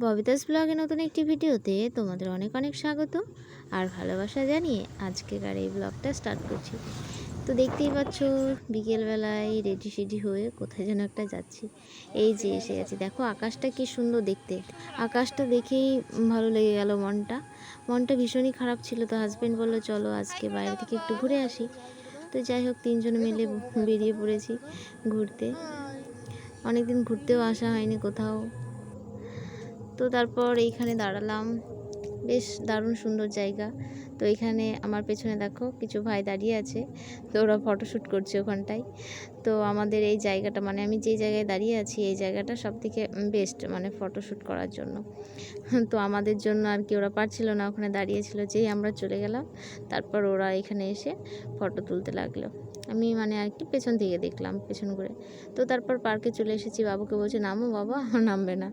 ববিতাস ব্লগে নতুন একটি ভিডিওতে তোমাদের অনেক অনেক স্বাগত আর ভালোবাসা জানিয়ে আজকেকার এই ব্লগটা স্টার্ট করছি। তো দেখতেই পাচ্ছ, বিকেলবেলায় রেডি সেডি হয়ে কোথায় যেন একটা যাচ্ছি। এই যে এসে গেছি। দেখো আকাশটা কি সুন্দর দেখতে। আকাশটা দেখেই ভালো লেগে গেল মনটা। মনটা ভীষণই খারাপ ছিল তো হাজব্যান্ড বলল, চলো আজকে বাইরে থেকে একটু ঘুরে আসি। তো যাই হোক, তিনজন মিলে বেরিয়ে পড়েছি ঘুরতে। অনেকদিন ঘুরতেও আসা হয়নি কোথাও। তো তারপর এইখানে দাঁড়ালাম। বেশ দারুণ সুন্দর জায়গা। তো এখানে আমার পেছনে দেখো কিছু ভাই দাঁড়িয়ে আছে। তো ওরা ফটোশ্যুট করছে ওখানটায়। তো আমাদের এই জায়গাটা মানে আমি যেই জায়গায় দাঁড়িয়ে আছি, এই জায়গাটা সব থেকে বেস্ট মানে ফটোশ্যুট করার জন্য। তো আমাদের জন্য আর কি ওরা পারছিল না, ওখানে দাঁড়িয়েছিল যেই আমরা চলে গেলাম। তারপর ওরা এখানে এসে ফটো তুলতে লাগল। আমি মানে আর কি পেছন থেকে দেখলাম, পেছন করে। তো তারপর পার্কে চলে এসেছি, বাবুকে বলছে, নামো বাবা। নামবে না।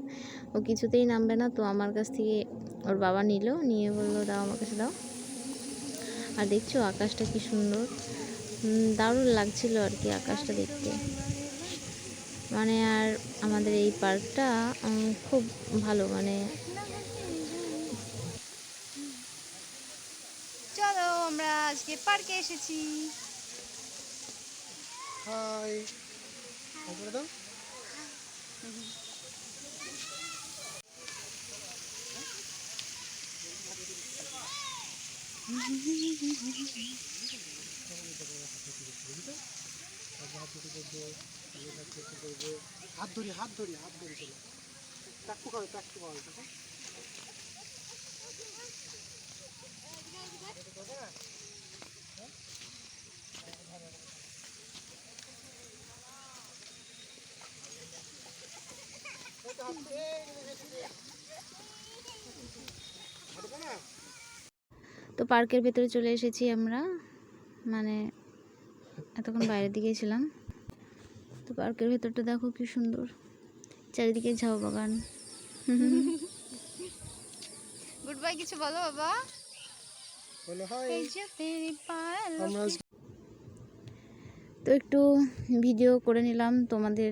ও কিছুতেই নামবে না। তো আমার কাছ থেকে ওর বাবা নিল, নিয়ে বলল, দাও আমার কাছে দাও। আর দেখছ আকাশটা কি সুন্দর। দারুণ লাগছিল আর কি আকাশটা দেখতে। মানে আর আমাদের এই পার্কটা খুব ভালো মানে চলো আমরা আজকে পার্কে এসেছি। হাই করে দাও হাত ধরি হাত ধরি হাত ধরি চলো। চাকু খাবে চাকু খাবে তো পার্কের ভেতরে চলে এসেছি আমরা। মানে এতক্ষণ বাইরের দিকেই ছিলাম। তো পার্কের ভেতরটা দেখো কি সুন্দর। চারিদিকে ঝাউ বাগান। গুড বাই কিছু বলো বাবা। তো একটু ভিডিও করে নিলাম তোমাদের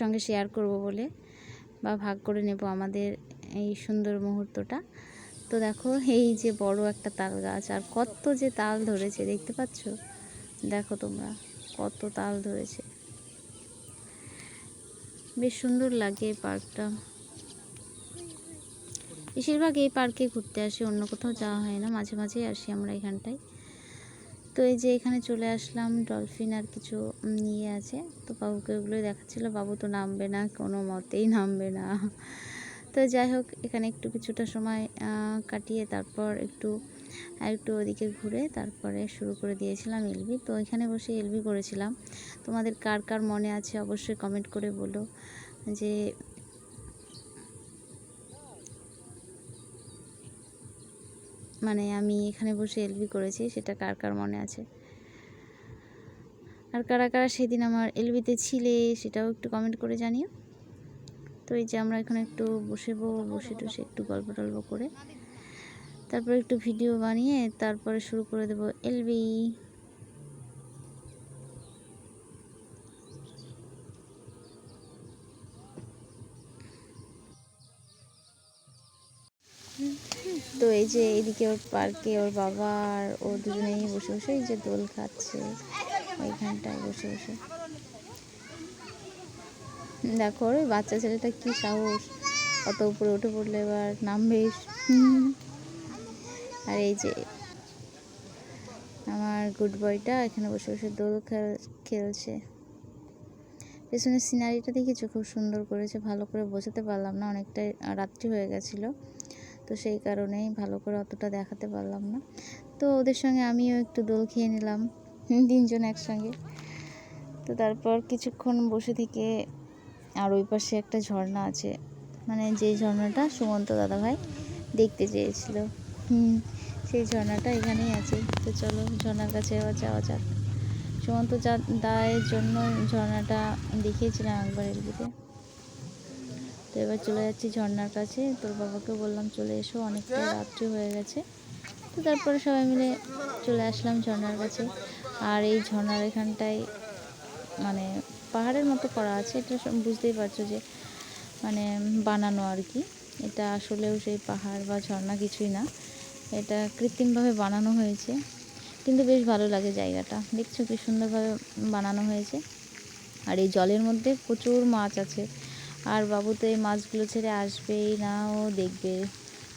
সঙ্গে শেয়ার করব বলে বা ভাগ করে নেব আমাদের এই সুন্দর মুহূর্তটা। তো দেখো, এই যে বড় একটা তাল গাছ আর কত যে তাল ধরেছে, দেখতে পাচ্ছ? দেখো তোমরা, কত তাল ধরেছে। বেশ সুন্দর লাগে এই পার্কটা। বেশিরভাগ এই পার্কে ঘুরতে আসি, অন্য কোথাও যাওয়া হয় না, মাঝে মাঝেই আসি আমরা এখানটায়। তো এই যে এখানে চলে আসলাম, ডলফিন আর কিছু নিয়ে আছে। তো বাবুকে ওগুলোই দেখাচ্ছিল। বাবু তো নামবে না, কোনো মতেই নামবে না। তো যাই হোক, এখানে একটু কিছুটা সময় কাটিয়ে তারপর একটু একটু ওদিকে ঘুরে তারপরে শুরু করে দিয়েছিলাম এলবি। তো এখানে বসে এলবি করেছিলাম। তোমাদের কার কার মনে আছে অবশ্যই কমেন্ট করে বলো। যে মানে আমি এখানে বসে এলবি করেছি, সেটা কার কার মনে আছে? আর কারা কারা সেদিন আমার এলবিতে ছিলে, সেটাও একটু কমেন্ট করে জানিও। তো এই যে আমরা এখানে একটু বসেবো বসে টসে একটু গল্প টল্প করে, তারপর একটু ভিডিও বানিয়ে তারপরে শুরু করে দেবো এলবি। তো এই যে এইদিকে ওর পার্কে ওর বাবা আর ও দুজনেই বসে বসে এই যে দোল খাচ্ছে ওইখানটায় বসে বসে। দেখো ওই বাচ্চা ছেলেটা কি সাহস। অত উপরে উঠে পড়লে এবার নামবে। আর এই যে আমার গুড বয়টা এখানে বসে বসে দোল খেল, খেলছে। পেছনের সিনারিটা দেখেছ? খুব সুন্দর করেছে, ভালো করে বোঝাতে পারলাম না, অনেকটাই রাত্রি হয়ে গেছিল। তো সেই কারণেই ভালো করে অতটা দেখাতে পারলাম না। তো ওদের সঙ্গে আমিও একটু দোল খেয়ে নিলাম তিনজন একসঙ্গে। তো তারপর কিছুক্ষণ বসে থেকে আর ওই পাশে একটা ঝর্ণা আছে। মানে যে ঝর্ণাটা সুমন্ত দাদাভাই দেখতে চেয়েছিল। হুম, সেই ঝর্ণাটা এখানেই আছে। তো চলো ঝর্ণার কাছে যাওয়া যাক। সুমন্ত দায়ের জন্য ঝর্ণাটা দেখিয়েছিলাম একবার এলবিতে তো এবার চলে যাচ্ছি ঝর্নার কাছে। তোর বাবাকে বললাম, চলে এসো, অনেকটা রাত্রি হয়ে গেছে। তো তারপরে সবাই মিলে চলে আসলাম ঝর্নার কাছে। আর এই ঝর্ণার এখানটায় মানে পাহাড়ের মতো করা আছে, এটা বুঝতেই পারছ যে মানে বানানো আর কি। এটা আসলেও সেই পাহাড় বা ঝর্ণা কিছুই না। এটা কৃত্রিমভাবে বানানো হয়েছে, কিন্তু বেশ ভালো লাগে জায়গাটা। দেখছ কি সুন্দরভাবে বানানো হয়েছে। আর এই জলের মধ্যে প্রচুর মাছ আছে। আর বাবু তো এই মাছগুলো ছেড়ে আসবেই না, ও দেখবে।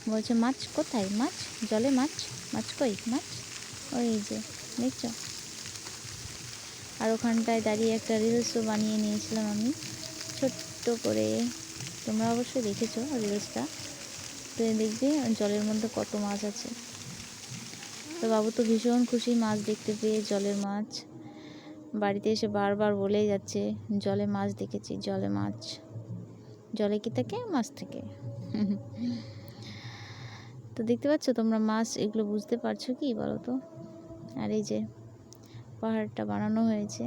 বলছে, মাছ কোথায়? মাছ? জলে মাছ? মাছ কই? মাছ? ওই যে, দেখছ? আর ওখানটায় দাঁড়িয়ে একটা রিলসও বানিয়ে নিয়েছিলাম আমি, ছোট্ট করে। তোমরা অবশ্যই দেখেছ রিলসটা তো দেখবে জলের মধ্যে কত মাছ আছে। তো বাবু তো ভীষণ খুশি মাছ দেখতে পেয়ে, জলের মাছ। বাড়িতে এসে বারবার বলেই যাচ্ছে, জলে মাছ দেখেছি, জলে মাছ। জলে কি থাকে মাছ থেকে তো দেখতে পাচ্ছ তোমরা মাছ, এগুলো বুঝতে পারছ কি বলো তো আর এই যে পাহাড়টা বানানো হয়েছে।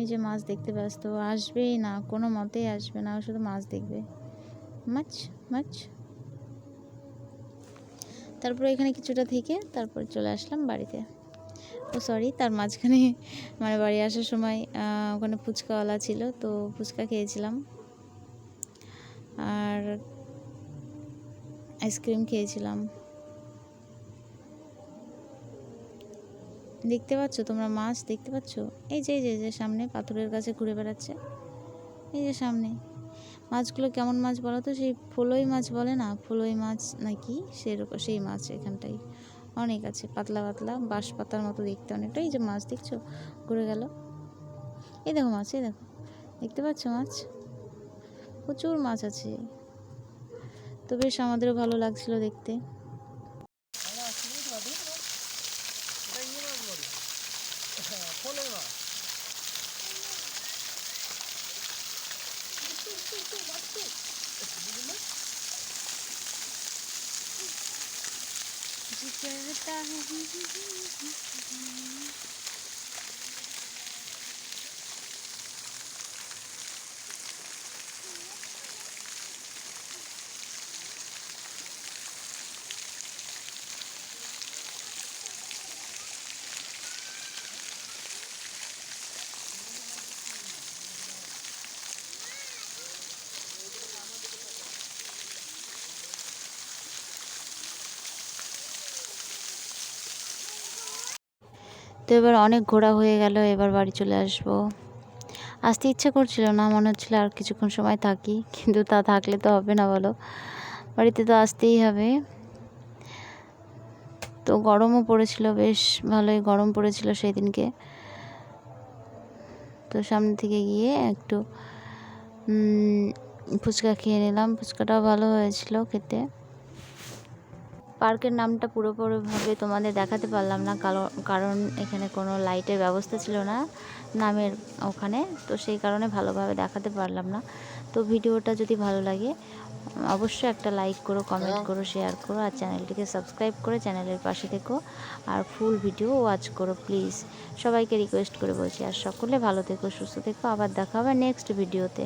এই যে মাছ দেখতে ব্যস্ত আসবেই না, কোনো মতেই আসবে না, শুধু মাছ দেখবে। মাছ মাছ। তারপরে এখানে কিছুটা থেকে তারপর চলে আসলাম বাড়িতে। ও সরি, তার মাঝখানে মানে বাড়ি আসার সময় ওখানে ফুচকাওয়ালা ছিল, তো ফুচকা খেয়েছিলাম। আর আইসক্রিম খেয়েছিলাম। দেখতে পাচ্ছ? তোমরা মাছ দেখতে পাচ্ছ? এই যে যে যে, সামনে পাথরের কাছে ঘুরে বেড়াচ্ছে। এই যে, সামনে। মাছগুলো কেমন মাছ বলো তো? সেই ফুলই মাছ বলে না? ফুলই মাছ নাকি? সেরকম, সেই মাছ এখানটাই। অনেক আছে, পাতলা পাতলা বাঁশ পাতার মতো দেখতে অনেকটা। এই যে মাছ দেখছ? ঘুরে গেল। এই দেখো মাছ, এই দেখো। দেখতে পাচ্ছ মাছ? প্রচুর মাছ আছে। তো বেশ, আমাদেরও ভালো লাগছিল দেখতে। আমরা আসছি বুঝতে পারছি তো এবার অনেক ঘোরা হয়ে গেল, এবার বাড়ি চলে আসব। আসতে ইচ্ছা করছিল না, মনে হচ্ছিল আর কিছুক্ষণ সময় থাকি, কিন্তু তা থাকলে তো হবে না বলো। বাড়িতে তো আসতেই হবে। তো গরমও পড়েছিল, বেশ ভালোই গরম পড়েছিল সেই দিনকে তো সামনে থেকে গিয়ে একটু ফুচকা খেয়ে নিলাম। ফুচকাটাও ভালো হয়েছিল খেতে। পার্কের নামটা পুরোপুরিভাবে তোমাদের দেখাতে পারলাম না কারণ এখানে কোনো লাইটের ব্যবস্থা ছিল না নামের ওখানে, তো সেই কারণে ভালোভাবে দেখাতে পারলাম না। তো ভিডিওটা যদি ভালো লাগে, অবশ্যই একটা লাইক করো কমেন্ট করো শেয়ার করো, আর চ্যানেলটিকে সাবস্ক্রাইব করে চ্যানেলের পাশে থেকো, আর ফুল ভিডিও ওয়াচ করো প্লিজ সবাইকে রিকোয়েস্ট করে বলছি, আর সকলে ভালো থেকো, সুস্থ থেকো, আবার দেখা হবে নেক্সট ভিডিওতে